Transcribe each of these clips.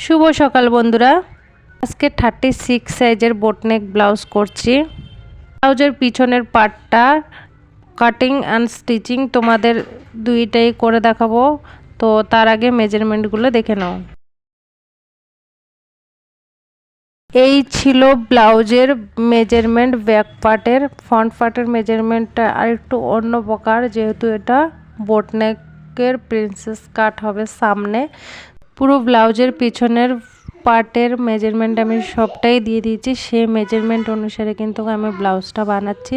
শুভ সকাল বন্ধুরা। আজকে থার্টি সিক্স সাইজের বোটনেক ব্লাউজ করছি। ব্লাউজের পিছনের পার্টটা কাটিং অ্যান্ড স্টিচিং তোমাদের দুইটাই করে দেখাবো। তো তার আগে মেজারমেন্টগুলো দেখে নাও। এই ছিল ব্লাউজের মেজারমেন্ট ব্যাক পার্টের ফ্রন্ট পার্টের মেজারমেন্টটা আর একটু অন্য প্রকার, যেহেতু এটা বোটনেকের প্রিন্সেস কাট হবে সামনে। পুরো ব্লাউজের পিছনের পার্টের মেজারমেন্ট আমি সবটাই দিয়ে দিয়েছি। সেই মেজারমেন্ট অনুসারে কিন্তু আমি ব্লাউজটা বানাচ্ছি।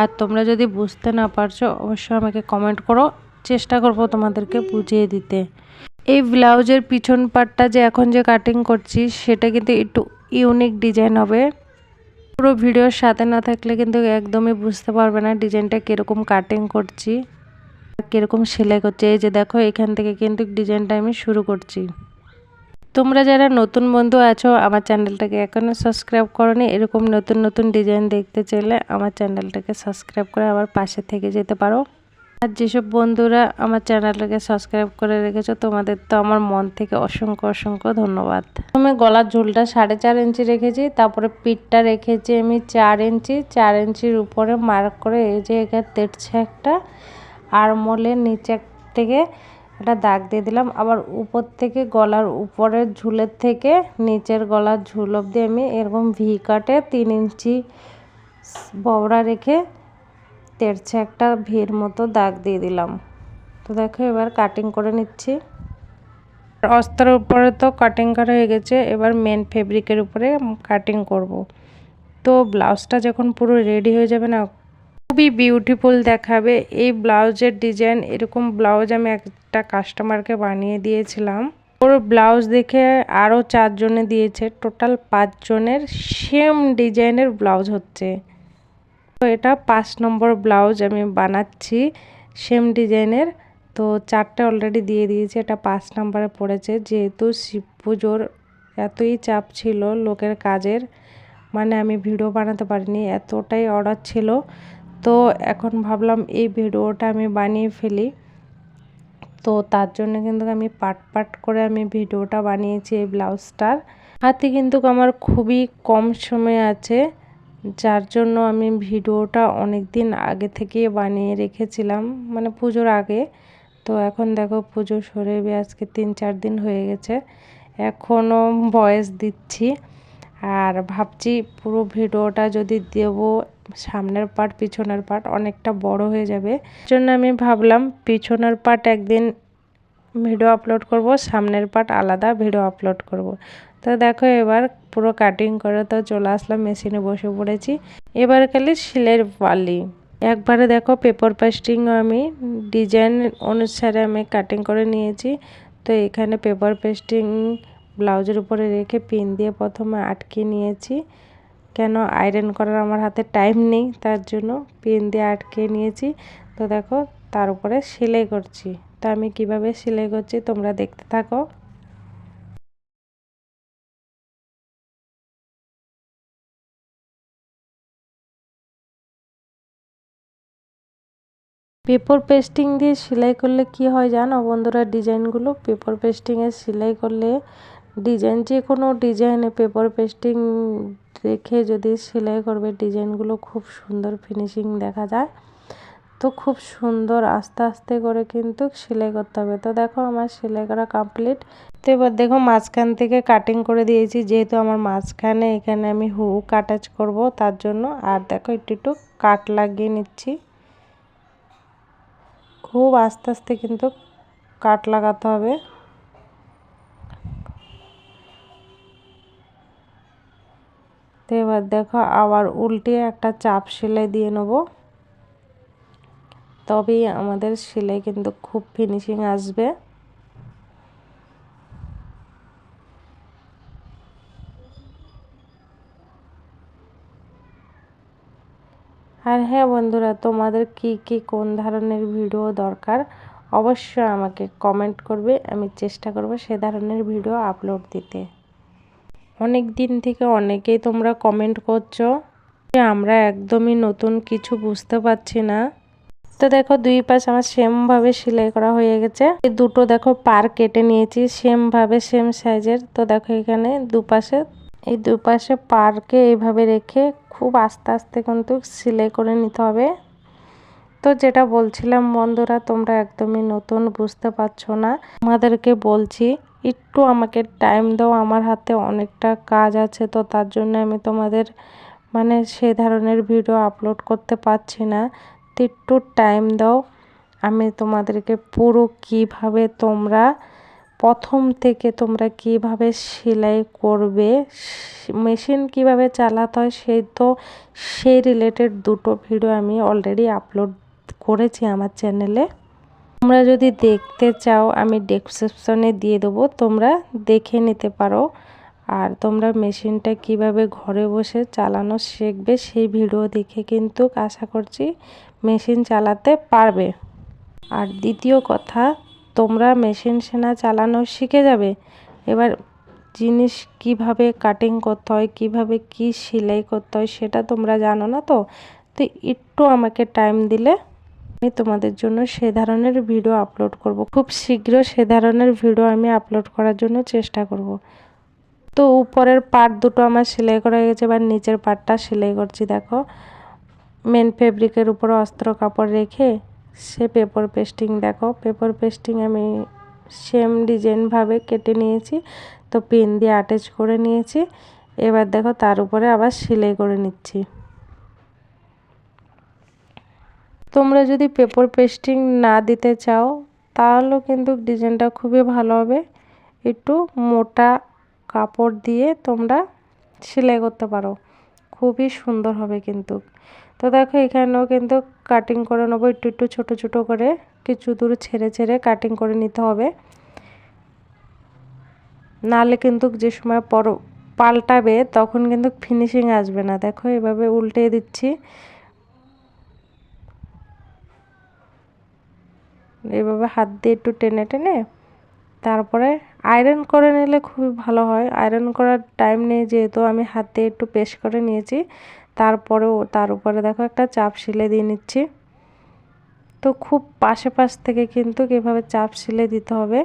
আর তোমরা যদি বুঝতে না পারছ, অবশ্যই আমাকে কমেন্ট করো। চেষ্টা করব তোমাদেরকে বুঝিয়ে দিতে। এই ব্লাউজের পিছন পার্টটা যে এখন যে কাটিং করছি, সেটা কিন্তু একটু ইউনিক ডিজাইন হবে। পুরো ভিডিওর সাথে না থাকলে কিন্তু একদমই বুঝতে পারবে না ডিজাইনটা কীরকম কাটিং করছি। কীরকম সেলাই করছে, এই যে দেখো এখান থেকে কিন্তু ডিজাইনটা আমি শুরু করছি। তোমরা যারা নতুন বন্ধু আছো, আমার চ্যানেলটাকে এখনও সাবস্ক্রাইব করনি, এরকম নতুন নতুন ডিজাইন দেখতে চাইলে আমার চ্যানেলটাকে সাবস্ক্রাইব করে আমার পাশে থেকে যেতে পারো। আর যেসব বন্ধুরা আমার চ্যানেলটাকে সাবস্ক্রাইব করে রেখেছো, তোমাদের তো আমার মন থেকে অসংখ্য অসংখ্য ধন্যবাদ। আমি গলার ঝুলটা সাড়ে চার ইঞ্চি রেখেছি, তারপরে পিঠটা রেখেছি আমি চার ইঞ্চি, চার ইঞ্চির উপরে মার্ক করে এই যে এখানে তেটছে একটা। আরমোলের নিচে থেকে একটা দাগ দিয়ে দিলাম। আবার উপর থেকে গলার উপরের ঝুলের থেকে নিচের গলার ঝুল অবধি আমি এরকম ভি কাটে তিন ইঞ্চি ববড়া রেখে তেরছে একটা ভির মতো দাগ দিয়ে দিলাম। তো দেখো এবার কাটিং করে নিচ্ছি। অস্ত্রের উপরে তো কাটিং করা হয়ে গেছে, এবার মেন ফেব্রিকের উপরে কাটিং করব। তো ব্লাউজটা যখন পুরো রেডি হয়ে যাবে না খুবই বিউটিফুল দেখাবে। এই ব্লাউজের ডিজাইন এরকম ব্লাউজ আমি একটা কাস্টমারকে বানিয়ে দিয়েছিলাম। ওর ব্লাউজ দেখে আরও চারজনে দিয়েছে। টোটাল পাঁচজনের সেম ডিজাইনের ব্লাউজ হচ্ছে। তো এটা পাঁচ নম্বর ব্লাউজ আমি বানাচ্ছি সেম ডিজাইনের তো চারটে অলরেডি দিয়ে দিয়েছি, এটা পাঁচ নম্বরে পড়েছে। যেহেতু শিব পুজোর এতই চাপ ছিল লোকের কাজের মানে আমি ভিডিও বানাতে পারিনি, এতটাই অর্ডার ছিল। তো এখন ভাবলাম এই ভিডিওটা আমি বানিয়ে ফেলি। তো তার জন্য কিন্তু আমি পাট পাট করে আমি ভিডিওটা বানিয়েছি এই ব্লাউজটার। হাতে কিন্তু আমার খুবই কম সময় আছে, যার জন্য আমি ভিডিওটা অনেক দিন আগে থেকে বানিয়ে রেখেছিলাম মানে পুজোর আগে। তো এখন দেখো পুজো সরে আজকে তিন চার দিন হয়ে গেছে, এখনও ভয়েস দিচ্ছি। আর ভাবছি পুরো ভিডিওটা যদি দেব সামনের পার্ট পিছনের পার্ট অনেকটা বড় হয়ে যাবে। জন্য আমি ভাবলাম পিছনের পার্ট একদিন ভিডিও আপলোড করব, সামনের পার্ট আলাদা ভিডিও আপলোড করব। তো দেখো এবার পুরো কাটিং করে তো চলে আসলাম মেশিনে বসে পড়েছি। এবার খালি শিলের বালি। একবারে দেখো পেপার পেস্টিং আমি ডিজাইন অনুসারে আমি কাটিং করে নিয়েছি। তো এখানে পেপার পেস্টিং ব্লাউজের উপরে রেখে পিন দিয়ে প্রথমে আটকে নিয়েছি। কেন? আয়রন করার আমার হাতে টাইম নেই, তার জন্য পিন দিয়ে আটকে নিয়েছি। তো দেখো, তার উপরে সেলাই করছি। তো আমি কীভাবে সেলাই করছি তোমরা দেখতে থাকো। পেপার পেস্টিং দিয়ে সেলাই করলে কি হয় জানো বন্ধুরা? ডিজাইনগুলো পেপার পেস্টিংয়ে সেলাই করলে ডিজাইন, যে কোনো ডিজাইনে পেপার পেস্টিং রেখে যদি সেলাই করবে, ডিজাইনগুলো খুব সুন্দর ফিনিশিং দেখা যায়। তো খুব সুন্দর আস্তে আস্তে করে কিন্তু সেলাই করতে হবে। তো দেখো আমার সেলাই করা কমপ্লিট তো এবার দেখো মাঝখান থেকে কাটিং করে দিয়েছি, যেহেতু আমার মাঝখানে এখানে আমি হুক অ্যাটাচ করব, তার জন্য। আর দেখো একটু একটু কাট লাগিয়ে নিচ্ছি। খুব আস্তে আস্তে কিন্তু কাট লাগাতে হবে। তো এবার দেখো আবার উল্টে একটা চাপ সেলাই দিয়ে নেব। তবেই আমাদের সেলাই কিন্তু খুব ফিনিশিং আসবে। আর হ্যাঁ বন্ধুরা, তোমাদের কি কি কোন ধরনের ভিডিও দরকার অবশ্যই আমাকে কমেন্ট করবে, আমি চেষ্টা করব সে ধরনের ভিডিও আপলোড দিতে। অনেক দিন থেকে অনেকেই তোমরা কমেন্ট করছ যে আমরা একদমই নতুন কিছু বুঝতে পারছি না। তো দেখো দুই পাশ আমার সেম ভাবে সেলাই করা হয়ে গেছে। এই দুটো দেখো পার কেটে নিয়েছি সেম ভাবে সেম সাইজের তো দেখো এখানে দুপাশে, এই দুপাশে পারকে এইভাবে রেখে খুব আস্তে আস্তে কিন্তু সেলাই করে নিতে হবে। তো যেটা বলছিলাম, বন্ধুরা তোমরা একদমই নতুন বুঝতে পারছ না। আমাদেরকে বলছি একটু আমাকে টাইম দাও, আমার হাতে অনেকটা কাজ আছে, তো তার জন্য আমি তোমাদের মানে সে ধরনের ভিডিও আপলোড করতে পারছি না। তো একটু টাইম দাও, আমি তোমাদেরকে পুরো কীভাবে তোমরা প্রথম থেকে তোমরা কীভাবে সেলাই করবে মেশিন কীভাবে চালাতে হয়, সেই তো সেই রিলেটেড দুটো ভিডিও আমি অলরেডি আপলোড করেছি আমার চ্যানেলে তোমরা যদি দেখতে চাও, আমি ডেসক্রিপশনে দিয়ে দেবো। তোমরা দেখে নিতে পারো। আর তোমরা মেশিনটা কীভাবে ঘরে বসে চালানো শিখবে, সেই ভিডিও দেখে কিন্তু আশা করছি মেশিন চালাতে পারবে। আর দ্বিতীয় কথা, তোমরা মেশিন সেনা চালানো শিখে যাবে। এবার জিনিস কীভাবে কাটিং করতে হয়, কীভাবে কি সেলাই করতে হয়, সেটা তোমরা জানো না তো? তো একটু আমাকে টাইম দিলে আমি তোমাদের জন্য সে ধরনের ভিডিও আপলোড করব। খুব শীঘ্র সে ধরনের ভিডিও আমি আপলোড করার জন্য চেষ্টা করব। তো উপরের পার্ট দুটো আমার সেলাই করা গেছে, এবার নিচের পার্টটা সেলাই করছি, দেখো। মেন ফেব্রিকের উপর অস্ত্র কাপড় রেখে সে পেপার পেস্টিং দেখো। পেপার পেস্টিং আমি সেম ডিজাইনভাবে কেটে নিয়েছি, তো পেন দিয়ে অ্যাটাচ করে নিয়েছি। এবার দেখো, তার উপরে আবার সেলাই করে নিচ্ছি। তোমরা যদি পেপার পেস্টিং না দিতে চাও তাহলেও কিন্তু ডিজাইনটা খুবই ভালো হবে। একটু মোটা কাপড় দিয়ে তোমরা সেলাই করতে পারো। খুবই সুন্দর হবে কিন্তু। তো দেখো, এখানেও কিন্তু কাটিং করে নেব। একটু একটু, ছোটো ছোটো করে কিছু দূর ছেড়ে ছেড়ে কাটিং করে নিতে হবে। নালে কিন্তু যে সময় পর পাল্টাবে, তখন কিন্তু ফিনিশিং আসবে না। দেখো, এভাবে উল্টে দিচ্ছি। এভাবে হাত দিয়ে একটু টেনে টেনে তারপরে আয়রন করে নিলে খুবই ভালো হয়। আয়রন করার টাইম নেই যেহেতু আমি হাত দিয়ে একটু পেস্ট করে নিয়েছি। তারপরেও তার উপরে দেখো একটা চাপ সিলে দিয়ে নিচ্ছি। তো খুব পাশে পাশ থেকে কিন্তু এভাবে চাপ সিলে দিতে হবে।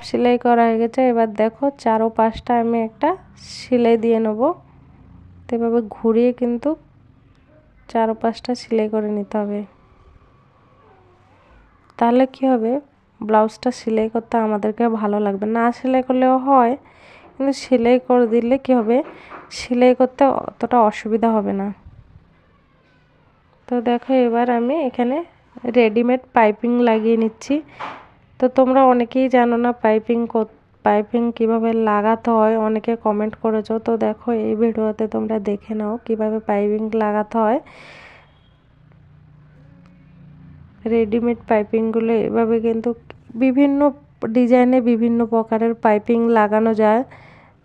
সেলাই করা হয়ে গেছে। এবার দেখো চারো পাশটা আমি একটা সেলাই দিয়ে নেব। তো এভাবে ঘুরিয়ে কিন্তু চারো পাশটা সেলাই করে নিতে হবে। তাহলে কি হবে? ব্লাউজটা সেলাই করতে আমাদেরকে ভালো লাগবে না। সেলাই করলেও হয়, কিন্তু সেলাই করে দিলে কি হবে? সেলাই করতে অতটা অসুবিধা হবে না। তো দেখো এবার আমি এখানে রেডিমেড পাইপিং লাগিয়ে নিচ্ছি। তো তোমরা অনেকেই জানো না পাইপিং পাইপিং কীভাবে লাগাতে হয়? অনেকে কমেন্ট করেছ। তো দেখো এই ভিডিওতে তোমরা দেখে নাও কীভাবে পাইপিং লাগাতে হয়। রেডিমেড পাইপিংগুলো এভাবে কিন্তু বিভিন্ন ডিজাইনে বিভিন্ন প্রকারের পাইপিং লাগানো যায়।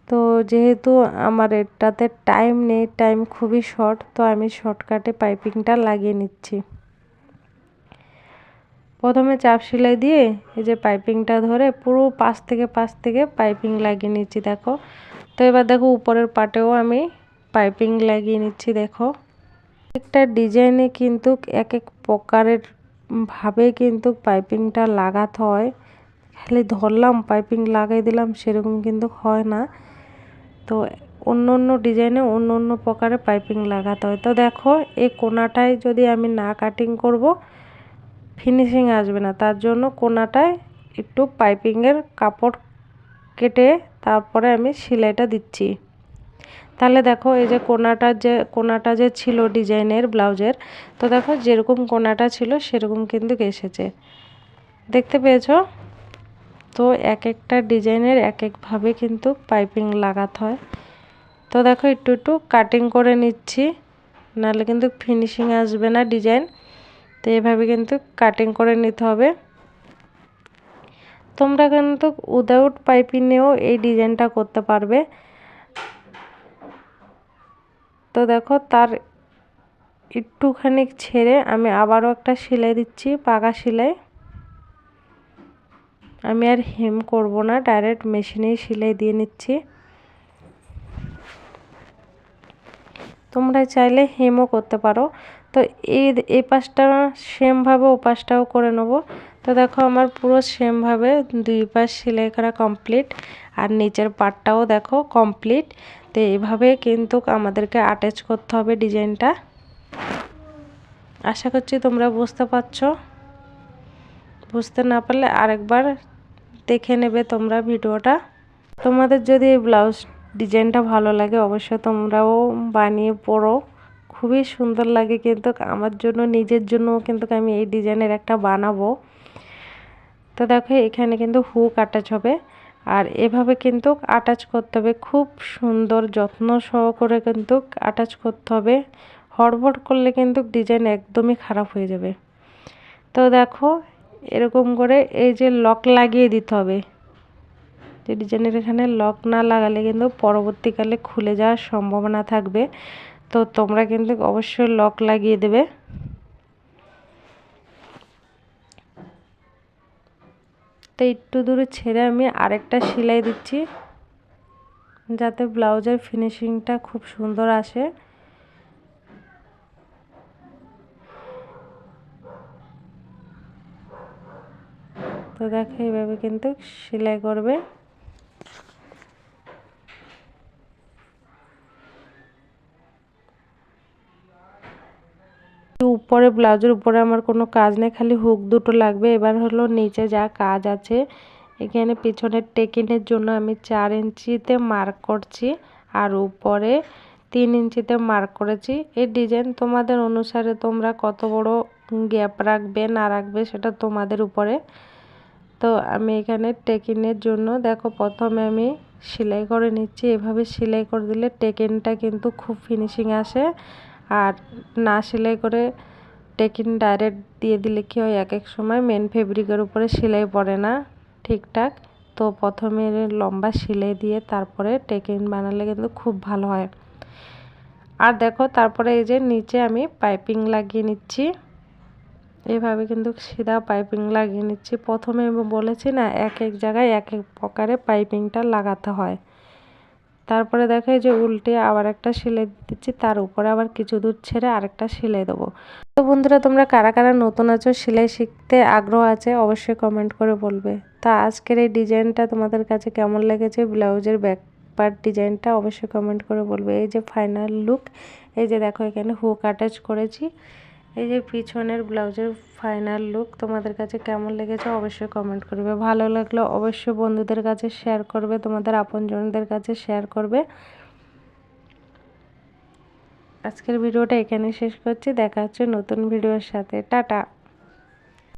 তো যেহেতু আমার এটাতে টাইম নেই টাইম খুবই শর্ট তো আমি শর্টকাটে পাইপিংটা লাগিয়ে নিচ্ছি। প্রথমে চাপ সেলাই দিয়ে এই যে পাইপিংটা ধরে পুরো পাশ থেকে পাশ থেকে পাইপিং লাগিয়ে নিচ্ছি, দেখো। তো এবার দেখো উপরের পাটেও আমি পাইপিং লাগিয়ে নিচ্ছি, দেখো। একটা ডিজাইনে কিন্তু এক এক প্রকারের ভাবে কিন্তু পাইপিংটা লাগাতে হয়। খালি ধরলাম, পাইপিং লাগাই দিলাম, সেরকম কিন্তু হয় না। তো অন্য অন্য ডিজাইনে অন্য অন্য প্রকারে পাইপিং লাগাতে হয়। তো দেখো, এই কোনাটায় যদি আমি না কাটিং করব ফিনিশিং আসবে না। তার জন্য কোনাটায় একটু পাইপিংয়ের কাপড় কেটে তারপরে আমি সেলাইটা দিচ্ছি। তাহলে দেখো এই যে কোনাটা যে কোনাটা যে ছিল ডিজাইনের ব্লাউজের, তো দেখো যেরকম কোনাটা ছিল সেরকম কিন্তু এসেছে। দেখতে পেয়েছ? তো এক একটা ডিজাইনের এক একভাবে কিন্তু পাইপিং লাগাতে হয়। তো দেখো একটু একটু কাটিং করে নিচ্ছি, নাহলে কিন্তু ফিনিশিং আসবে না ডিজাইন। তো এভাবে কিন্তু কাটিং করে নিতে হবে। তোমরা কিন্তু উইদাউট পাইপিংয়েও এই ডিজাইনটা করতে পারবে। তো দেখো তার একটুখানি ছেড়ে আমি আবারও একটা সেলাই দিচ্ছি, পাকা সেলাই। আমি আর হেম করব না, ডাইরেক্ট মেশিনেই সেলাই দিয়ে নিচ্ছি। তোমরা চাইলে হেমও করতে পারো। তো এই এই পাশটা সেমভাবে ও পাশটাও করে নেব। তো দেখো আমার পুরো সেমভাবে দুই পাশ সেলাই করা কমপ্লিট আর নিচের পাটটাও দেখো কমপ্লিট তো এইভাবে কিন্তু আমাদেরকে অ্যাটাচ করতে হবে ডিজাইনটা। আশা করছি তোমরা বুঝতে পারছ। বুঝতে না পারলে আরেকবার দেখে নেবে তোমরা ভিডিওটা। তোমাদের যদি এই ব্লাউজ ডিজাইনটা ভালো লাগে অবশ্যই তোমরাও বানিয়ে পড়ো। খুবই সুন্দর লাগে কিন্তু আমার জন্য, নিজের জন্য কিন্তু আমি এই ডিজাইনের একটা বানাবো। তো দেখো, এখানে কিন্তু হুক আটাচ হবে। আর এভাবে কিন্তু আটাচ করতে হবে। খুব সুন্দর, যত্ন সহকারে কিন্তু আটাচ করতে হবে। হড়বড় করলে কিন্তু ডিজাইন একদমই খারাপ হয়ে যাবে। তো দেখো, এরকম করে এই যে লক লাগিয়ে দিতে হবে। যে ডিজাইনের এখানে লক না লাগালে কিন্তু পরবর্তীকালে খুলে যাওয়ার সম্ভাবনা থাকবে। তো তোমরা কিন্তু অবশ্যই লক লাগিয়ে দেবে। তো একটু দূরে ছেড়ে আমি আরেকটা সেলাই দিচ্ছি, যাতে ব্লাউজের ফিনিশিংটা খুব সুন্দর আসে। তো দেখো এইভাবে কিন্তু সেলাই করবে। উপরে ব্লাউজের উপরে আমার কোনো কাজ নেই, খালি হুক দুটো লাগবে। এবার হলো নিচে যা কাজ আছে, এখানে পিছনের টেকিনের জন্য আমি চার ইঞ্চিতে মার্ক করছি আর উপরে তিন ইঞ্চিতে মার্ক করেছি। এই ডিজাইন তোমাদের অনুসারে তোমরা কত বড় গ্যাপ রাখবে, না রাখবে সেটা তোমাদের উপরে। তো আমি এখানে টেকিনের জন্য, দেখো প্রথমে আমি সেলাই করে নিচ্ছি। এভাবে সেলাই করে দিলে টেকিনটা কিন্তু খুব ফিনিশিং আসে। আর না সেলাই করে টেকিন ডাইরেক্ট দিয়ে দিলে কি হয়? এক এক সময় মেন ফেব্রিকের উপরে সেলাই পড়ে না ঠিকঠাক? তো প্রথমে লম্বা সেলাই দিয়ে তারপরে টেকিন বানালে কিন্তু খুব ভালো হয়। আর দেখো তারপরে এই যে নিচে আমি পাইপিং লাগিয়ে নিচ্ছি। এভাবে কিন্তু সিধা পাইপিং লাগিয়ে নিচ্ছি। প্রথমে বলেছি না, এক এক জায়গায় এক এক প্রকারে পাইপিংটা লাগাতে হয়। তারপরে দেখো যে উল্টে আবার একটা সেলাই দিচ্ছি, তার উপরে আবার কিছু দূর ছেড়ে আরেকটা সেলাই দেবো। তো বন্ধুরা, তোমরা কারা কারা নতুন আছো, সেলাই শিখতে আগ্রহ আছে অবশ্যই কমেন্ট করে বলবে। তা আজকের এই ডিজাইনটা তোমাদের কাছে কেমন লেগেছে, ব্লাউজের ব্যাক পার্ট ডিজাইনটা অবশ্যই কমেন্ট করে বলবে। এই যে ফাইনাল লুক এই যে দেখো এখানে হুক অ্যাটাচ করেছি। এই যে পিছনের ব্লাউজের ফাইনাল লুক তোমাদের কাছে কেমন লেগেছে অবশ্যই কমেন্ট করবে। ভালো লাগলে অবশ্যই বন্ধুদের কাছে শেয়ার করবে, তোমাদের আপনজনদের কাছে শেয়ার করবে। আজকের ভিডিওটা এখানে শেষ করছি, দেখা হচ্ছে নতুন ভিডিওর সাথে। টাটা!